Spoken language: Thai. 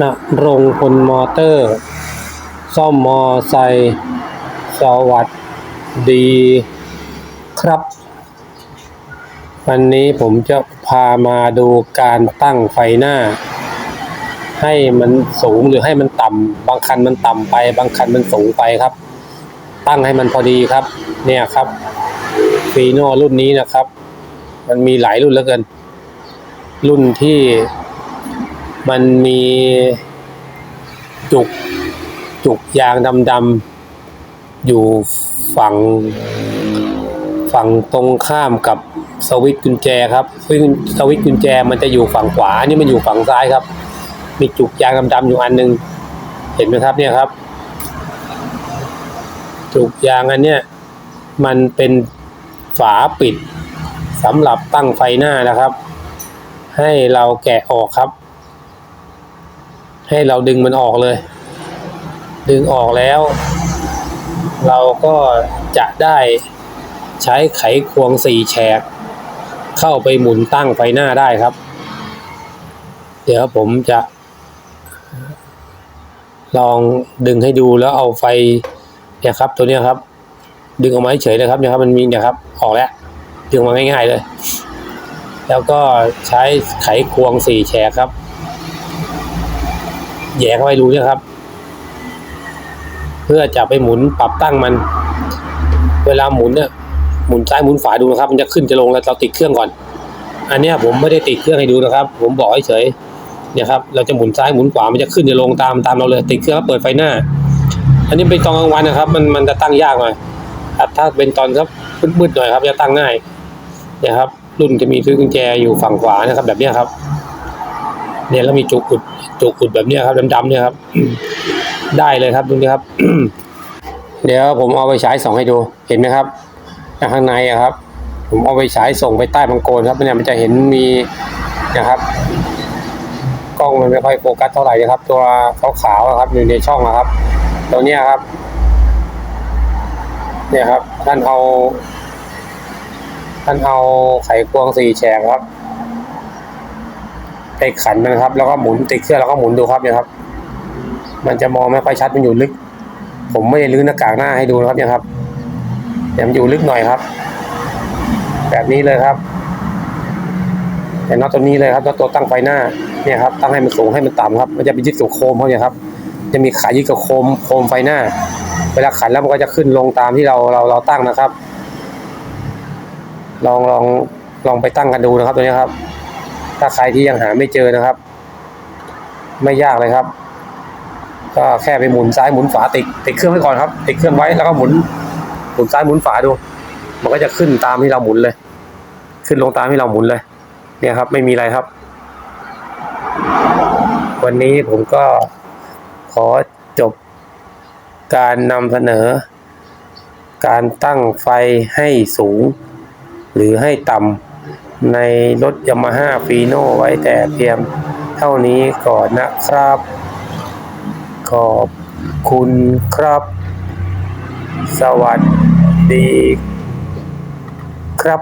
ณรงค์พลมอเตอร์ ซ่อมมอไซค์สวัสดีครับ วันนี้ผมจะพามาดูการตั้งไฟหน้า ให้มันสูงหรือให้มันต่ำบางคันมันต่ำไป บางคันมันสูงไปครับ ตั้งให้มันพอดีครับ เนี่ยครับฟีโน่รุ่นนี้นะครับ มันมีหลายรุ่นเหลือเกินรุ่นที่ มันมีจุกจุกยางดำๆอยู่ฝั่งฝั่งตรงข้ามกับสวิตช์กุญแจครับซึ่งสวิตช์กุญแจมันจะอยู่ฝั่งขวาอันนี่มันอยู่ฝั่งซ้ายครับ มีจุกยางดำๆอยู่อันหนึง เห็นไหมครับเนี่ยครับ จุกยางอันเนี้ยมันเป็นฝาปิดสำหรับตั้งไฟหน้านะครับ ให้เราแกะออกครับ ให้เราดึงมันออกเลย ดึงออกแล้ว เราก็จะได้ใช้ไขควงสี่แฉก เข้าไปหมุนตั้งไฟหน้าได้ครับ เดี๋ยวผมจะ ลองดึงให้ดูแล้วเอาไฟเนี่ยครับ ตัวนี้ครับ ดึงออกมาเฉยเลยครับเนี่ยครับมันมีเนี่ยครับออกแล้วดึงออกมาง่าย ๆเลย แล้วก็ใช้ไขควงสี่แฉกครับ แย่เข้าไปรูเนี่ยครับ เพื่อจะไปหมุนปรับตั้งมัน เวลาหมุนเนี่ยหมุนซ้ายหมุนขวาดูนะครับ มันจะขึ้นจะลงแล้วเราติดเครื่องก่อน อันเนี้ยผมไม่ได้ติดเครื่องให้ดูนะครับ ผมบอกเฉยเนี่ยครับเราจะหมุนซ้ายหมุนขวามันจะขึ้นจะลงตามตามเราเลยติดเครื่องแล้วเปิดไฟหน้า อันนี้เป็นตอนกลางวันนะครับ มันมันจะตั้งยากหน่อยถ้าเป็นตอนครับมืดๆหน่อยครับจะตั้งง่ายเนี่ยครับ รุ่นจะมีซื้อกุญแจอยู่ฝั่งขวานะครับ แบบนี้ครับ เนี่ยแล้วมีจุกอุดจุกอุดแบบนี้ครับดำๆเนี่ยครับ ได้เลยครับดูนี่ครับ เดี๋ยวผมเอาไปฉายส่องให้ดูเห็นไหมครับจากข้างในอะครับ ผมเอาไปฉายส่งไปใต้บังโกนครับเนี่ยมันจะเห็นมีนะครับกล้องมันไม่ค่อยโฟกัสเท่าไหร่นะครับ ตัวขาวๆครับอยู่ในช่องนะครับตัวเนี้ยครับ เนี่ยครับท่านเอาท่านเอาไขควงสี่แฉกครับ ขันมันนะครับ แล้วก็หมุนติดเครื่องแล้วก็หมุนดูครับเนี่ยครับ มันจะมองไม่ค่อยชัดมันอยู่ลึก ผมไม่ได้ลื้อหน้ากากหน้าให้ดูนะครับเนี่ยครับแต่มันอยู่ลึกหน่อยครับ แบบนี้เลยครับแต่น็อตตัวนี้เลยครับน็อตตัวตั้งไฟหน้าเนี่ยครับตั้งให้มันสูงให้มันต่ำครับ มันจะไปยึดกับโคมเขาเนี่ยครับ จะมีขายึดกับโคมโคมไฟหน้า เวลาขันแล้วมันก็จะขึ้นลงตามที่เราเราเราตั้งนะครับ ลองลองลองไปตั้งกันดูนะครับตัวนี้ครับ ถ้าใครที่ยังหาไม่เจอนะครับ ไม่ยากเลยครับ ก็แค่ไปหมุนซ้ายหมุนขวาติดติดเครื่องไว้ก่อนครับ ติดเครื่องไว้แล้วก็หมุนหมุนซ้ายหมุนขวาดู มันก็จะขึ้นตามที่เราหมุนเลย ขึ้นลงตามที่เราหมุนเลย เนี่ยครับ ไม่มีอะไรครับ วันนี้ผมก็ขอจบการนำเสนอ การตั้งไฟให้สูง หรือให้ต่ำ ในรถยามาฮ่าฟีโน่ไว้แต่เพียงเท่านี้ก่อนนะครับ ขอบคุณครับ สวัสดีครับ